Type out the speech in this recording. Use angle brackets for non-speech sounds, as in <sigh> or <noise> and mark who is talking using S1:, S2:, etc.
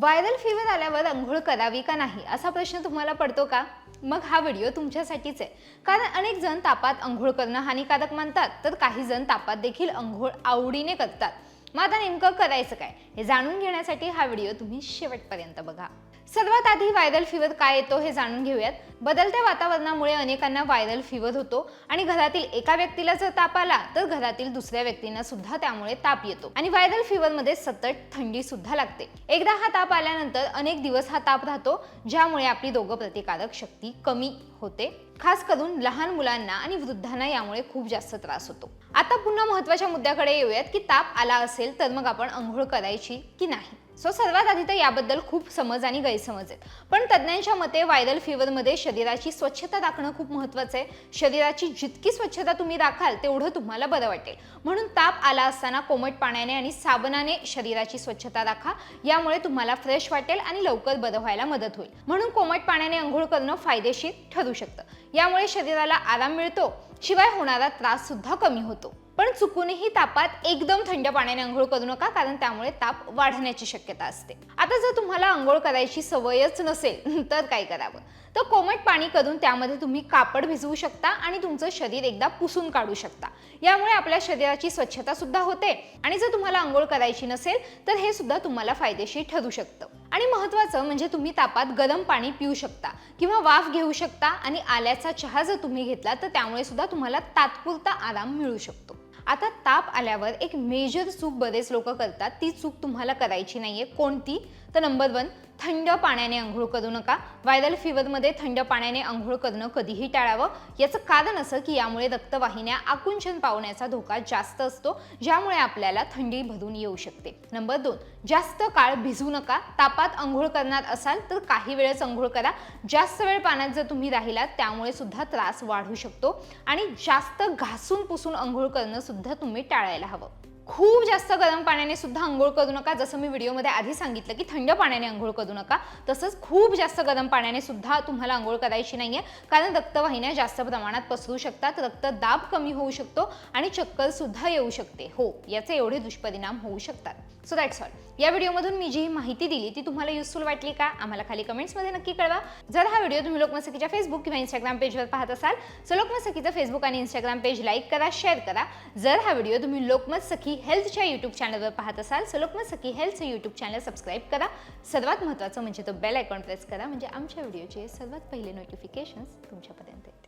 S1: Viral fever आल्यावर अंघोळ करावी का नाही? असा प्रश्न तुम्हाला पडतो का? मग हा व्हिडिओ तुमच्यासाठीच आहे. कारण अनेक जण तापात अंघोळ करणं हानिकारक मानतात तर काही जण तापात देखील अंघोळ आवडीने करतात. मग आता नेमकं करायचं काय? हे जाणून घेण्यासाठी हा व्हिडिओ तुम्ही शेवटपर्यंत बघा. सर्वात आधी व्हायरल फीवर काय येतो हे जाणून घेऊयात. बदलत्या वातावरणामुळे अनेकांना व्हायरल फीवर होतो आणि घरातील एका व्यक्तीला जर ताप आला तर घरातील दुसऱ्या व्यक्तींना सुद्धा त्यामुळे ताप येतो. आणि व्हायरल फीवर मध्ये सतत थंडी सुद्धा लागते. एकदा हा ताप आल्यानंतर अनेक दिवस हा ताप राहतो ज्यामुळे आपली रोगप्रतिकारक शक्ती कमी होते. खास करून लहान मुलांना आणि वृद्धांना यामुळे खूप जास्त त्रास होतो. आता पुन्हा महत्त्वाच्या मुद्द्याकडे येऊयात की ताप आला असेल तर मग आपण अंघोळ करायची की नाही? सो सर्वात आधी तर याबद्दल खूप समज आणि गैरसमज आहेत. पण तज्ज्ञांच्या मते व्हायरल फीवरमध्ये शरीराची स्वच्छता राखणं खूप महत्त्वाचं आहे. शरीराची जितकी स्वच्छता तुम्ही राखाल तेवढं तुम्हाला बरं वाटेल. म्हणून ताप आला असताना कोमट पाण्याने आणि साबणाने शरीराची स्वच्छता राखा यामुळे तुम्हाला फ्रेश वाटेल आणि लवकर बरं व्हायला मदत होईल. म्हणून कोमट पाण्याने अंघोळ करणं फायदेशीर ठरू शकतं. यामुळे शरीराला आराम मिळतो. शिवाय होणारा त्रास सुद्धा कमी होतो. पण चुकूनही तापात एकदम थंड पाण्याने आंघोळ करू नका कारण त्यामुळे ताप वाढण्याची शक्यता असते. आता जर तुम्हाला आंघोळ करायची सवयच नसेल <laughs> तर काय करावं? तर कोमट पाणी करून त्यामध्ये तुम्ही कापड भिजवू शकता आणि तुमचं शरीर एकदा पुसून काढू शकता. यामुळे आपल्या शरीराची स्वच्छता सुद्धा होते आणि जर तुम्हाला आंघोळ करायची नसेल तर हे सुद्धा तुम्हाला फायदेशीर ठरू शकतं. आणि महत्त्वाचं म्हणजे तुम्ही तापात गरम पाणी पिऊ शकता किंवा वाफ घेऊ शकता आणि आल्याचा चहा जर तुम्ही घेतला तर त्यामुळे सुद्धा तुम्हाला तात्पुरता आराम मिळू शकतो. आता ताप आल्यावर एक मेजर चूक बरेच लोक करतात. ती चूक तुम्हाला करायची नाही आहे कोणती? तर नंबर वन थंड पाण्याने आंघोळ करू नका. व्हायरल फीवरमध्ये थंड पाण्याने आंघोळ करणं कधीही टाळावं. याचं कारण असं की यामुळे रक्तवाहिन्या आकुंचन पावण्याचा धोका जास्त असतो ज्यामुळे आपल्याला थंडी भरून येऊ शकते. नंबर दोन जास्त काळ भिजू नका. तापात आंघोळ करणार असाल तर काही वेळेस आंघोळ करा. जास्त वेळ पाण्यात जर तुम्ही राहिलात त्यामुळे सुद्धा त्रास वाढू शकतो. आणि जास्त घासून पुसून आंघोळ करणं सुद्धा तुम्ही टाळायला हवं. खूप जास्त गरम पाण्याने सुद्धा आंघोळ करू नका. जसं मी व्हिडिओमध्ये आधी सांगितलं की थंड पाण्याने आंघोळ करू नका तसंच खूप जास्त गरम पाण्याने सुद्धा तुम्हाला आंघोळ करायची नाही आहे कारण रक्तवाहिन्या जास्त प्रमाणात पसरू शकतात रक्तदाब कमी होऊ शकतो आणि चक्कर सुद्धा येऊ शकते. हो याचे एवढे दुष्परिणाम होऊ शकतात. सो दॅट्स ऑल या व्हिडिओमधून मी जी माहिती दिली ती तुम्हाला युजफुल वाटली का? आम्हाला खाली कमेंट्समध्ये नक्की कळवा. जर हा व्हिडिओ तुम्ही लोकमसखीच्या फेसबुक किंवा इंस्टाग्राम पेजवर पाहत असाल तर लोकमत सखीचं फेसबुक आणि इंस्टाग्राम पेज लाईक करा शेअर करा. जर हा व्हिडिओ तुम्ही लोकमत सखी हेल्थच्या यूट्यूब चॅनलवर पाहत असाल तर लोकमत सखी हेल्थचं यूट्यूब चॅनल सबस्क्राईब करा. सर्वात महत्त्वाचं म्हणजे तो बेल आयकॉन प्रेस करा म्हणजे आमच्या व्हिडिओचे सर्वात पहिले नोटिफिकेशन्स तुमच्यापर्यंत येतील.